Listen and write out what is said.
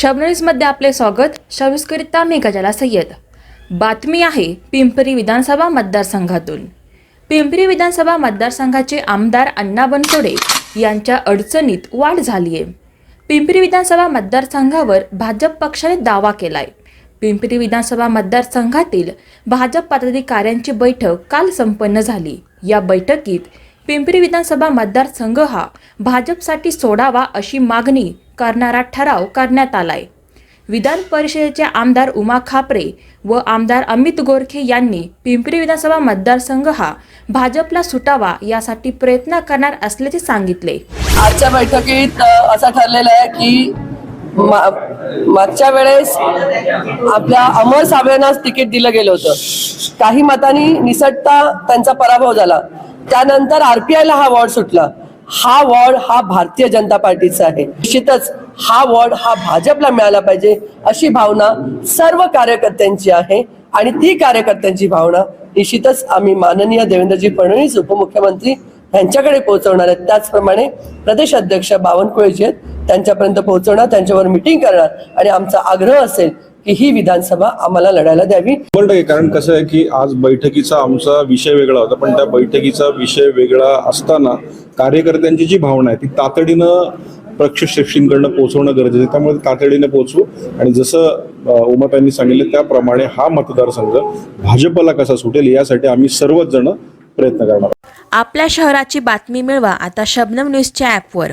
शबनरीजमध्ये आपले स्वागत. शविस्करिता मी गजाला सय्यद. बातमी आहे पिंपरी विधानसभा मतदारसंघातून. पिंपरी विधानसभा मतदारसंघाचे आमदार अण्णा बनसोडे यांच्या अडचणीत वाढ झाली आहे पिंपरी विधानसभा मतदारसंघावर भाजप पक्षाने दावा केलाय. पिंपरी विधानसभा मतदारसंघातील भाजप पदाधिकाऱ्यांची बैठक काल संपन्न झाली. या बैठकीत पिंपरी विधानसभा मतदारसंघ हा भाजपसाठी सोडावा अशी मागणी करणारा ठराव करण्यात आलाय. विधान परिषदेचे आमदार उमा खापरे व आमदार अमित गोरखे यांनी पिंपरी विधानसभा मतदारसंघ हा भाजपला सुटावा यासाठी प्रयत्न करणार असल्याचे सांगितले. आजच्या बैठकीत असं ठरलेलं आहे की मागच्या वेळेस आपल्या अमर साबळेंनाच तिकीट दिलं गेलं होतं. काही मतांनी निसटता त्यांचा पराभव झाला. त्यानंतर आरपीआयला हा वॉर्ड सुटला. हा वॉर्ड हा भारतीय जनता पार्टीचा आहे. निश्चितच हा वॉर्ड हा भाजपला मिळाला पाहिजे अशी भावना सर्व कार्यकर्त्यांची आहे आणि ती कार्यकर्त्यांची भावना निश्चितच आम्ही माननीय देवेंद्रजी फडणवीस उपमुख्यमंत्री यांच्याकडे पोहोचवणार आहेत. त्याचप्रमाणे प्रदेश अध्यक्ष बावनकुळेजी आहेत त्यांच्यापर्यंत पोहोचवणार त्यांच्यावर मिटिंग करणार आणि आमचा आग्रह असेल की ही विधानसभा आम्हाला लढायला द्यावी. कारण कसं आहे की आज बैठकीचा आमचा विषय वेगळा होता पण त्या बैठकीचा विषय वेगळा असताना कार्यकर्त्यांची जी भावना आहे ती तातडीनं प्रक्षश्रेष्ठींकडनं पोहोचवणं गरजेचं आहे. त्यामुळे तातडीने पोहोचू. आणि जसं अ, उमाताईंनी सांगितलं त्याप्रमाणे हा मतदारसंघ भाजपला कसा सुटेल यासाठी आम्ही सर्वच जण प्रयत्न करणार आहोत. आपल्या शहराची बातमी मिळवा आता शबनम न्यूजच्या ॲपवर